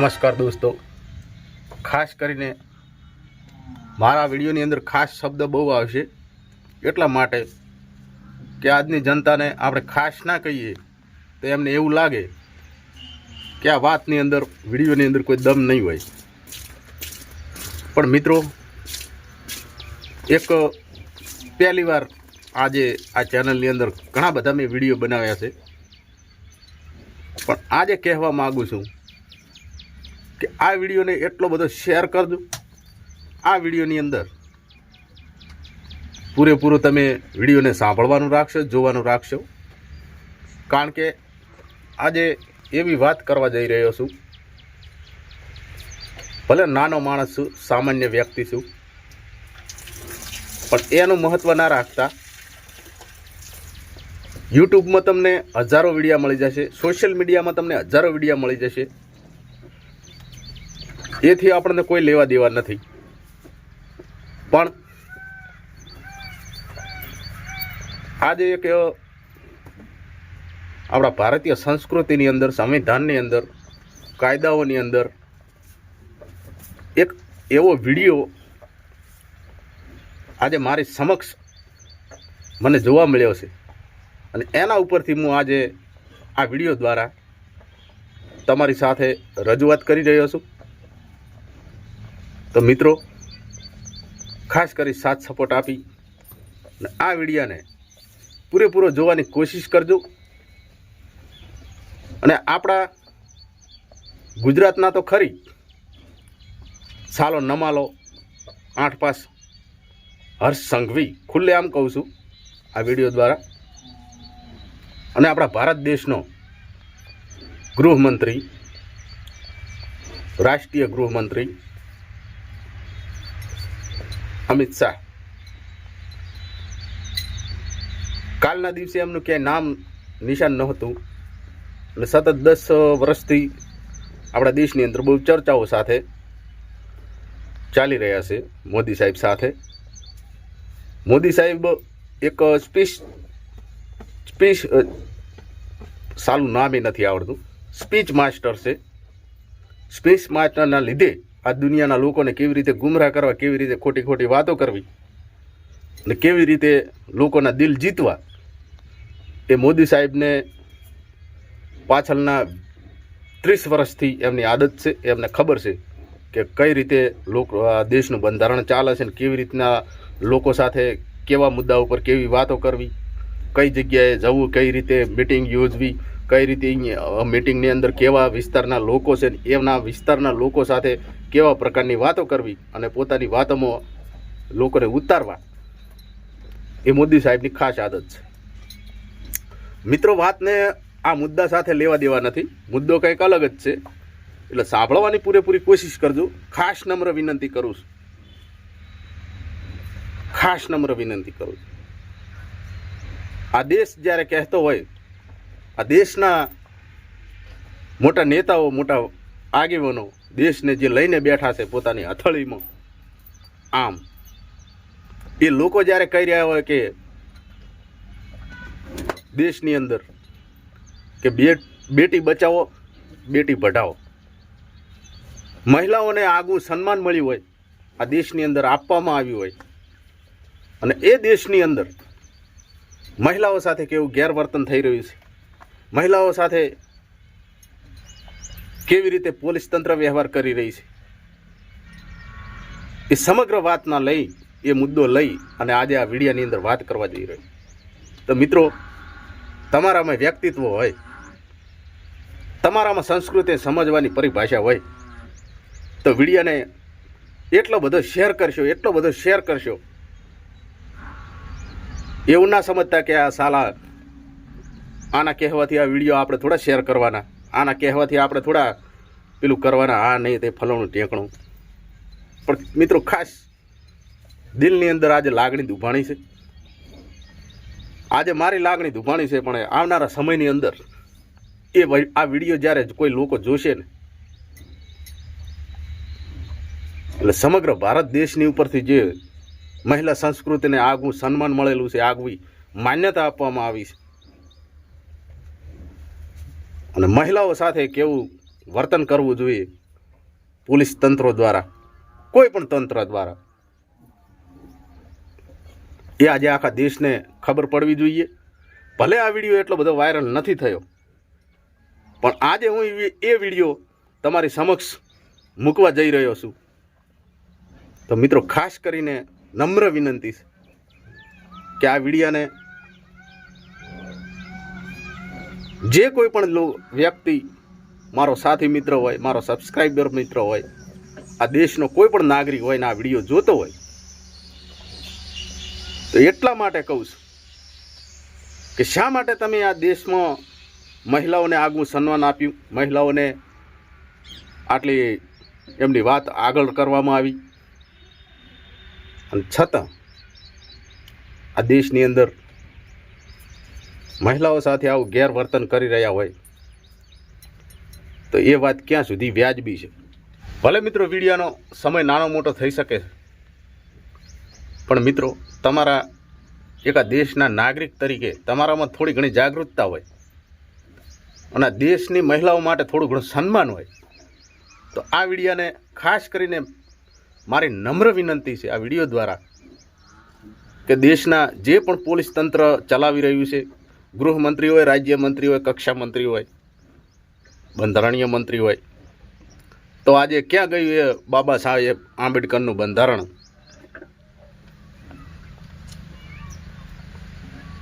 નમસ્કાર દોસ્તો. ખાસ કરીને મારા વિડીયોની અંદર ખાસ શબ્દ બહુ આવશે. એટલા માટે કે આજની જનતાને આપણે ખાસ ના કહીએ, તો એમને એવું લાગે કે આ વાતની અંદર, વિડીયોની અંદર કોઈ દમ નહીં હોય. પણ મિત્રો, એક પહેલી વાર આજે આ ચેનલની અંદર ઘણા બધા મેં વીડિયો બનાવ્યા છે. પણ આજે કહેવા માગું છું કે આ વિડીયોને એટલો બધો શેર કરજો આ વિડીયોની અંદર પૂરેપૂરો તમે વિડીયોને સાંભળવાનું રાખશો, જોવાનું રાખશો. કારણ કે આજે એવી વાત કરવા જઈ રહ્યો છું. ભલે નાનો માણસ છું, સામાન્ય વ્યક્તિ છું, પણ એનું મહત્ત્વ ના રાખતા યુટ્યુબમાં તમને હજારો વિડીયા મળી જશે, સોશિયલ મીડિયામાં તમને હજારો વિડીયા મળી જશે. એથી આપણને કોઈ લેવા દેવા નથી. પણ આજે એક આપણા ભારતીય સંસ્કૃતિની અંદર, સંવિધાનની અંદર, કાયદાઓની અંદર એક એવો વીડિયો આજે મારી સમક્ષ મને જોવા મળ્યો છે. અને એના ઉપરથી હું આજે આ વીડિયો દ્વારા તમારી સાથે રજૂઆત કરી રહ્યો છું. તો મિત્રો, ખાસ કરી સાથ સપોર્ટ આપી આ વિડીયાને પૂરેપૂરો જોવાની કોશિશ કરજો. અને આપણા ગુજરાતના તો ખરી. સાલો નમાલો આઠ પાસ હર્ષ સંઘવી, ખુલ્લે આમ કહું છું આ વીડિયો દ્વારા. અને આપણા ભારત દેશનો ગૃહમંત્રી, રાષ્ટ્રીય ગૃહમંત્રી અમિત શાહ. કાલના દિવસે એમનું ક્યાંય નામ નિશાન નહોતું. અને સતત દસ વર્ષથી આપણા દેશની અંદર બહુ ચર્ચાઓ સાથે ચાલી રહ્યા છે મોદી સાહેબ સાથે. મોદી સાહેબ એક સ્પીચ સ્પીચ સારું નામ નથી આવડતું. સ્પીચ માસ્ટર છે. સ્પીચ માસ્ટરના લીધે આ દુનિયાના લોકોને કેવી રીતે ગુમરાહ કરવા, કેવી રીતે ખોટી ખોટી વાતો કરવી અને કેવી રીતે લોકોના દિલ જીતવા, એ મોદી સાહેબને પાછળના ત્રીસ વર્ષથી એમની આદત છે એમને ખબર છે કે કઈ રીતે લોકો દેશનું બંધારણ ચાલે છે ને કેવી રીતના લોકો સાથે કેવા મુદ્દા ઉપર કેવી વાતો કરવી, કઈ જગ્યાએ જવું, કઈ રીતે મિટિંગ યોજવી કઈ રીતે મિટિંગની અંદર કેવા વિસ્તારના લોકો છે એના વિસ્તારના લોકો સાથે કેવા પ્રકારની વાતો કરવી અને પોતાની વાતોમાં લોકોને ઉતારવા. એ મોદી સાહેબની ખાસ આદત છે. મિત્રો, વાતને આ મુદ્દા સાથે લેવા દેવા નથી. મુદ્દો કંઈક અલગ જ છે. એટલે સાંભળવાની પૂરેપૂરી કોશિશ કરજો. ખાસ નમ્ર વિનંતી કરું છું. ખાસ નમ્ર વિનંતી કરું છું. આ દેશ જ્યારે કહેતો હોય આ દેશના મોટા નેતાઓ, મોટા આગેવાનો દેશને જે લઈને બેઠા છે પોતાની હથળીમાં, આમ, એ લોકો જ્યારે કહી રહ્યા હોય કે દેશની અંદર કે બેટી બચાવો, બેટી પઢાવો મહિલાઓને આગવું સન્માન મળ્યું હોય, આ દેશની અંદર આપવામાં આવ્યું હોય. અને એ દેશની અંદર મહિલાઓ સાથે કેવું ગેરવર્તન થઈ રહ્યું છે. મહિલાઓ સાથે કેવી રીતે પોલીસ તંત્ર વ્યવહાર કરી રહી છે? એ સમગ્ર વાતના લઈ, એ મુદ્દો લઈ અને આજે આ વિડીયાની અંદર વાત કરવા જઈ રહ્યો તો મિત્રો, તમારામાં વ્યક્તિત્વ હોય, તમારામાં સંસ્કૃતિ સમજવાની પરિભાષા હોય, તો વિડીયાને એટલો બધો શેર કરશો, એટલો બધો શેર કરશો. એવું ના સમજતા કે આ સાલા આના કહેવાથી આ વીડિયો આપણે થોડા શેર કરવાના. આના કહેવાથી આપણે થોડા પેલું કરવાના. આ નહીં, તે ફલાણું ટેકણું પણ મિત્રો, ખાસ દિલની અંદર આજે લાગણી દુભાણી છે. આજે મારી લાગણી દુભાણી છે, પણ આવનારા સમયની અંદર એ આ વીડિયો જ્યારે કોઈ લોકો જોશે ને, એટલે સમગ્ર ભારત દેશની ઉપરથી જે મહિલા સંસ્કૃતિને આગવું સન્માન મળેલું છે, આગવી માન્યતા આપવામાં આવી છે. અને મહિલાઓ સાથે કેવું વર્તન કરવું જોઈએ પોલીસ તંત્રો દ્વારા, કોઈ પણ તંત્ર દ્વારા. એ આજે આખા દેશને ખબર પડવી જોઈએ. ભલે આ વીડિયો એટલો બધો વાયરલ નથી થયો, પણ આજે હું એ- વીડિયો તમારી સમક્ષ મૂકવા જઈ રહ્યો છું. તો મિત્રો, ખાસ કરીને નમ્ર વિનંતી છે કે આ વિડીયાને જે કોઈ પણ વ્યક્તિ મારો સાથી મિત્ર હોય, મારો સબસ્ક્રાઈબર મિત્ર હોય, આ દેશનો કોઈ પણ નાગરિક હોય ને આ વીડિયો જોતો હોય, તો એટલા માટે કહું છું કે શા માટે તમે આ દેશમાં મહિલાઓને આગવું સન્માન આપ્યું? મહિલાઓને આટલી એમની વાત આગળ કરવામાં આવી. અને છતાં આ દેશની અંદર મહિલાઓ સાથે આવું ગેરવર્તન કરી રહ્યા હોય, તો એ વાત ક્યાં સુધી વ્યાજબી છે? ભલે મિત્રો, વિડીયોનો સમય નાનો મોટો થઈ શકે છે, પણ મિત્રો, તમારા એકા દેશના નાગરિક તરીકે તમારામાં થોડી ઘણી જાગૃતતા હોય, અને દેશની મહિલાઓ માટે થોડું ઘણું સન્માન હોય, તો આ વિડીયાને ખાસ કરીને મારી નમ્ર વિનંતી છે આ વીડિયો દ્વારા, કે દેશના જે પણ પોલીસ તંત્ર ચલાવી રહ્યું છે ગૃહમંત્રી હોય રાજ્યમંત્રી હોય કક્ષા મંત્રી હોય બંધારણીય મંત્રી હોય તો આજે ક્યાં ગયું એ બાબા સાહેબ આંબેડકરનું બંધારણ?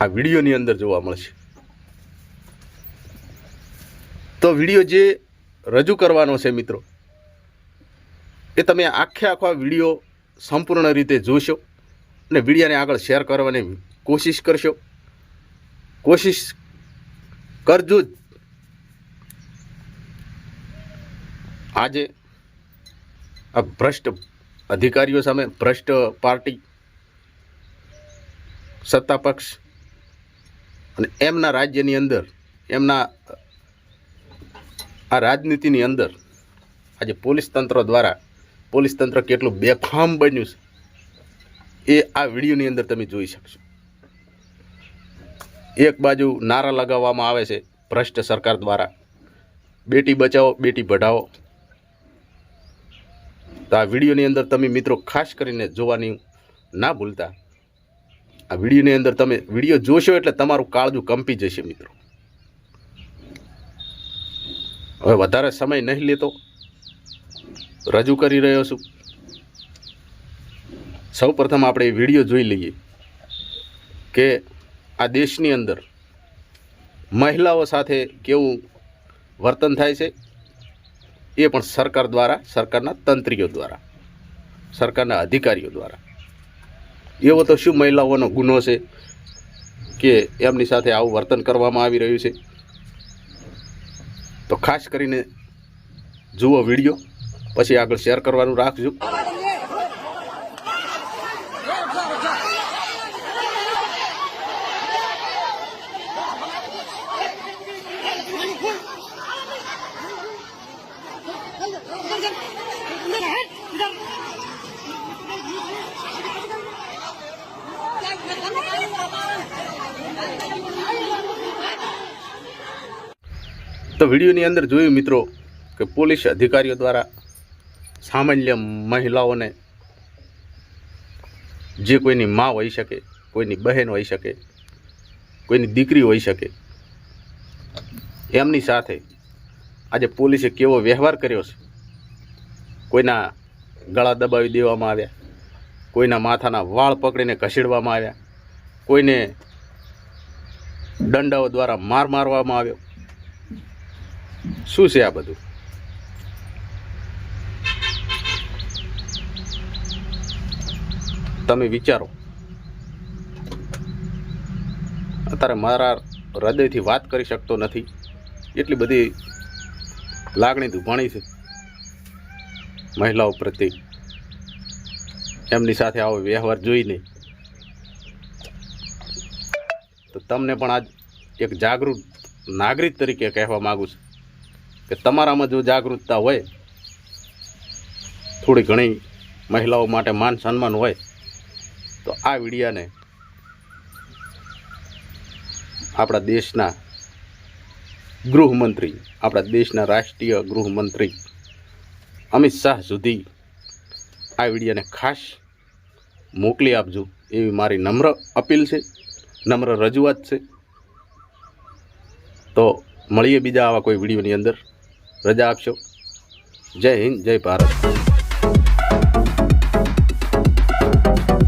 આ વિડીયોની અંદર જોવા મળશે. તો વીડિયો જે રજૂ કરવાનો છે મિત્રો, એ તમે આખે આખો વીડિયો સંપૂર્ણ રીતે જોશો અને વિડીયાને આગળ શેર કરવાની કોશિશ કરશો. કોશિશ કરજો જ. આજે આ ભ્રષ્ટ અધિકારીઓ સામે ભ્રષ્ટ પાર્ટી, સત્તા પક્ષ અને એમના રાજ્યની અંદર, એમના આ રાજનીતિની અંદર આજે પોલીસ તંત્ર દ્વારા, પોલીસ તંત્ર કેટલું બેફામ બન્યું છે, એ આ વિડીયોની અંદર તમે જોઈ શકશો. એક બાજુ નારા લગાવવામાં આવે છે ભ્રષ્ટ સરકાર દ્વારા. બેટી બચાવો, બેટી પઢાવો. તો આ વિડીયોની અંદર તમે મિત્રો ખાસ કરીને જોવાની ના ભૂલતા. આ વિડીયોની અંદર તમે વીડિયો જોશો એટલે તમારું કાળજું કંપી જશે મિત્રો. હવે વધારે સમય નહીં લેતો. રજૂ કરી રહ્યો છું. સૌ પ્રથમ આપણે વીડિયો જોઈ લઈએ કે આ દેશની અંદર મહિલાઓ સાથે કેવું વર્તન થાય છે, એ પણ સરકાર દ્વારા, સરકારના તંત્રીઓ દ્વારા, સરકારના અધિકારીઓ દ્વારા. એવો તો શું મહિલાઓનો ગુનો છે કે એમની સાથે આવું વર્તન કરવામાં આવી રહ્યું છે? તો ખાસ કરીને જુઓ વીડિયો, પછી આગળ શેર કરવાનું રાખજો. તો વિડીયોની અંદર જોયું મિત્રો કે પોલીસ અધિકારીઓ દ્વારા સામાન્ય મહિલાઓને જે કોઈની મા હોઈ શકે, કોઈની બહેન હોઈ શકે, કોઈની દીકરી હોઈ શકે, એમની સાથે આજે પોલીસે કેવો વ્યવહાર કર્યો છે? કોઈના ગળા દબાવી દેવામાં આવ્યા, કોઈના માથાના વાળ પકડીને ઘસીડવામાં આવ્યા, કોઈને દંડાઓ દ્વારા માર મારવામાં આવ્યો શું છે આ બધું? તમે વિચારો. અત્યારે મારા હૃદયથી વાત કરી શકતો નથી. એટલી બધી લાગણી દુભાણી છે. મહિલાઓ પ્રત્યે એમની સાથે આવો વ્યવહાર જોઈને. તો તમને પણ આજ એક જાગૃત નાગરિક તરીકે કહેવા માગું છું. કે તમારામાં જો જાગૃતતા હોય, થોડી ઘણી મહિલાઓ માટે માન સન્માન હોય, તો આ વિડીયાને આપણા દેશના ગૃહમંત્રી, આપણા દેશના રાષ્ટ્રીય ગૃહમંત્રી અમિત શાહ સુધી આ વિડિયાને ખાસ મોકલી આપજો. એવી મારી નમ્ર અપીલ છે, નમ્ર રજૂઆત છે. તો મળીએ બીજા આવા કોઈ વિડીયોની અંદર. રજા આપશો. જય હિન્દ જય ભારત.